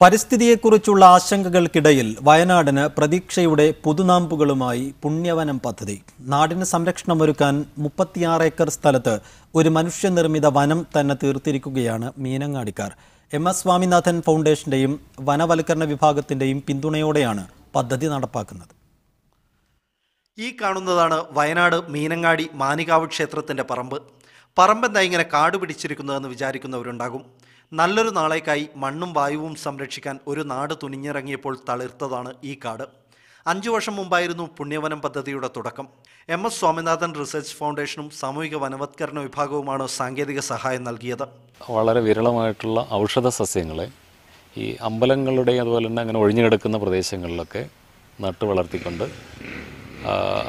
പരിസ്ഥിതിയെക്കുറിച്ചുള്ള ആശങ്കകൾക്കിടയിൽ വയനാടിന് പ്രതീക്ഷയുടെ പുതുനാമ്പുകളുമായി പുണ്യവനം പദ്ധതി. നാടിന് സംരക്ഷണമൊരുക്കാൻ മുപ്പത്തിയാറ് ഏക്കർ സ്ഥലത്ത് ഒരു മനുഷ്യനിർമ്മിത വനം തന്നെ തീർത്തിരിക്കുകയാണ് മീനങ്ങാടിക്കാർ. എം എസ് സ്വാമിനാഥൻ ഫൗണ്ടേഷന്റെയും വനവൽക്കരണ വിഭാഗത്തിന്റെയും പിന്തുണയോടെയാണ് പദ്ധതി നടപ്പാക്കുന്നത്. ഈ കാണുന്നതാണ് വയനാട് മീനങ്ങാടി മാനികാവ് ക്ഷേത്രത്തിന്റെ പറമ്പ്. പറമ്പെന്താ ഇങ്ങനെ കാട് പിടിച്ചിരിക്കുന്നതെന്ന് വിചാരിക്കുന്നവരുണ്ടാകും. നല്ലൊരു നാളേക്കായി മണ്ണും വായുവും സംരക്ഷിക്കാൻ ഒരു നാട് തുനിഞ്ഞിറങ്ങിയപ്പോൾ തളിർത്തതാണ് ഈ കാട്. അഞ്ചു വർഷം മുമ്പായിരുന്നു പുണ്യവനം പദ്ധതിയുടെ തുടക്കം. എം എസ് സ്വാമിനാഥൻ റിസർച്ച് ഫൗണ്ടേഷനും സാമൂഹിക വനവത്കരണ വിഭാഗവുമാണ് സാങ്കേതിക സഹായം നൽകിയത്. വളരെ വിരളമായിട്ടുള്ള ഔഷധ സസ്യങ്ങളെ ഈ അമ്പലങ്ങളുടെ അതുപോലെ തന്നെ അങ്ങനെ ഒഴിഞ്ഞു കിടക്കുന്ന പ്രദേശങ്ങളിലൊക്കെ നട്ടു വളർത്തിക്കൊണ്ട്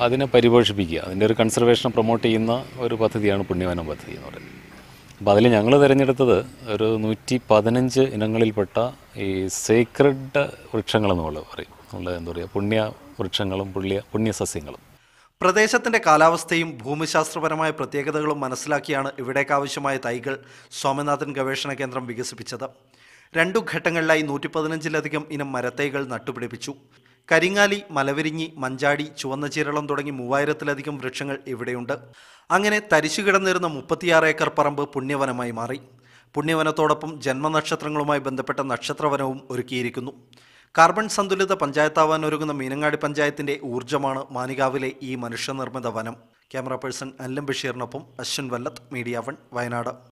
അതിനെ പരിപോഷിപ്പിക്കുക. അതിന്റെ ഒരു കൺസർവേഷൻ പ്രൊമോട്ട് ചെയ്യുന്ന ഒരു പദ്ധതിയാണ് പുണ്യവനം പദ്ധതി എന്ന് പറയുന്നത്. അപ്പോൾ അതിൽ ഞങ്ങൾ തിരഞ്ഞെടുത്തത് ഒരു നൂറ്റി പതിനഞ്ച് ഇനങ്ങളിൽപ്പെട്ട ഈ സേക്രഡ് വൃക്ഷങ്ങളെന്ന് പറയും. നമ്മൾ എന്താ പറയുക പുണ്യ വൃക്ഷങ്ങളും പുണ്യ പുണ്യസസ്യങ്ങളും. പ്രദേശത്തിന്റെ കാലാവസ്ഥയും ഭൂമിശാസ്ത്രപരമായ പ്രത്യേകതകളും മനസ്സിലാക്കിയാണ് ഇവിടേക്കാവശ്യമായ തൈകൾ സ്വാമിനാഥൻ ഗവേഷണ കേന്ദ്രം വികസിപ്പിച്ചത്. രണ്ടു ഘട്ടങ്ങളിലായി നൂറ്റി പതിനഞ്ചിലധികം ഇനം മരത്തൈകൾ നട്ടുപിടിപ്പിച്ചു. കരിങ്ങാലി മലവിരിഞ്ഞി മഞ്ചാടി ചുവന്ന ചീരളം തുടങ്ങി മൂവായിരത്തിലധികം വൃക്ഷങ്ങൾ ഇവിടെയുണ്ട്. അങ്ങനെ തരിശു കിടന്നിരുന്ന മുപ്പത്തിയാറ് ഏക്കർ പറമ്പ് പുണ്യവനമായി മാറി. പുണ്യവനത്തോടൊപ്പം ജന്മനക്ഷത്രങ്ങളുമായി ബന്ധപ്പെട്ട നക്ഷത്രവനവും ഒരുക്കിയിരിക്കുന്നു. കാർബൺ സന്തുലിത പഞ്ചായത്താവാൻ ഒരുങ്ങുന്ന മീനങ്ങാടി പഞ്ചായത്തിന്റെ ഊർജമാണ് മാനികാവിലെ ഈ മനുഷ്യനിർമ്മിത വനം. ക്യാമറ പേഴ്സൺ അല്ലം ബഷീറിനൊപ്പം അശ്വിൻ വല്ലത്ത് മീഡിയ വൺ വയനാട്.